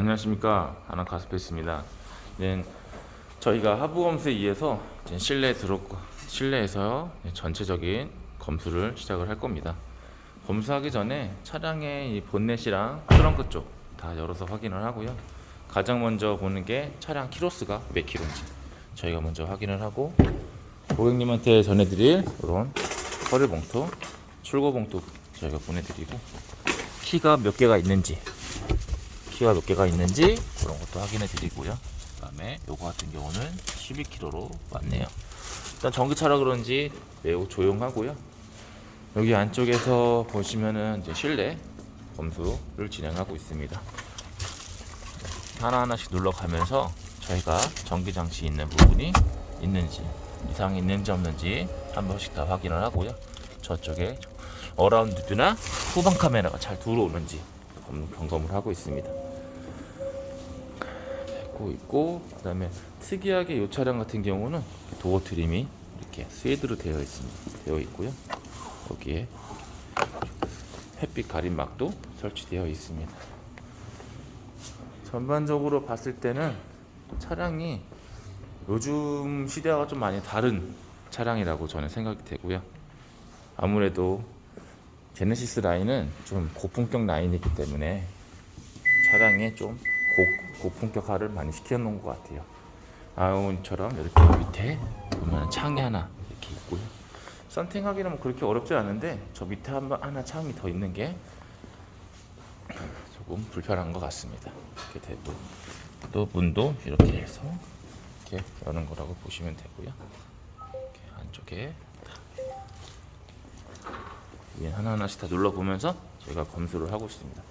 안녕하십니까 하나 가스페이스입니다. 네, 저희가 하부 검수에 의해서 실내 들어 실내에서 전체적인 검수를 시작을 할 겁니다. 검수하기 전에 차량의 이 본넷이랑 트렁크 쪽 다 열어서 확인을 하고요. 가장 먼저 보는 게 차량 키로수가 몇 킬로인지 저희가 먼저 확인을 하고 고객님한테 전해드릴 이런 허리 봉투, 출고 봉투 저희가 보내드리고 키가 몇 개가 있는지 키가 몇 개가 있는지 그런 것도 확인해 드리고요. 그다음에 요거 같은 경우는 12kg로 왔네요. 일단 전기차라 그런지 매우 조용하고요. 여기 안쪽에서 보시면은 이제 실내 검수를 진행하고 있습니다. 하나하나씩 눌러가면서 저희가 전기 장치 있는 부분이 있는지 이상이 있는지 없는지 한 번씩 다 확인을 하고요. 저쪽에 어라운드 뷰나 후방 카메라가 잘 들어오는지 검- 점검을 하고 있습니다. 되고 있고 그다음에 특이하게 이 차량 같은 경우는 도어 트림이 이렇게 스웨드로 되어 있습니다. 되어 있고요. 여기에 햇빛 가림막도 설치되어 있습니다. 전반적으로 봤을 때는 차량이 요즘 시대와 좀 많이 다른 차량이라고 저는 생각이 되고요. 아무래도 제네시스 라인은 좀 고품격 라인이기 때문에 차량에 좀 고, 고품격화를 많이 시켜놓은 것 같아요. 아우처럼 이렇게 밑에 보면 창이 하나 이렇게 있고요. 썬팅하기는 뭐 그렇게 어렵지 않은데 저 밑에 한번 하나 창이 더 있는 게 조금 불편한 것 같습니다. 이렇게 되고 또 문도 이렇게 해서 이렇게 여는 거라고 보시면 되고요. 이렇게 안쪽에 하나하나씩 다 눌러보면서 저희가 검수를 하고 있습니다.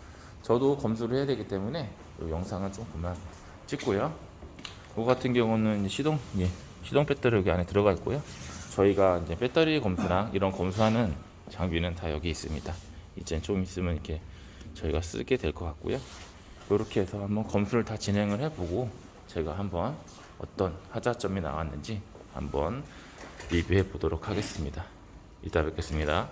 저도 검수를 해야 되기 때문에 이 영상은 좀 그만 찍고요. 이거 같은 경우는 시동, 예, 시동 배터리 여기 안에 들어가 있고요. 저희가 이제 배터리 검수랑 이런 검수하는 장비는 다 여기 있습니다. 이제 좀 있으면 이렇게 저희가 쓰게 될 것 같고요. 이렇게 해서 한번 검수를 다 진행을 해보고 제가 한번 어떤 하자점이 나왔는지 한번 리뷰해 보도록 하겠습니다. 이따 뵙겠습니다.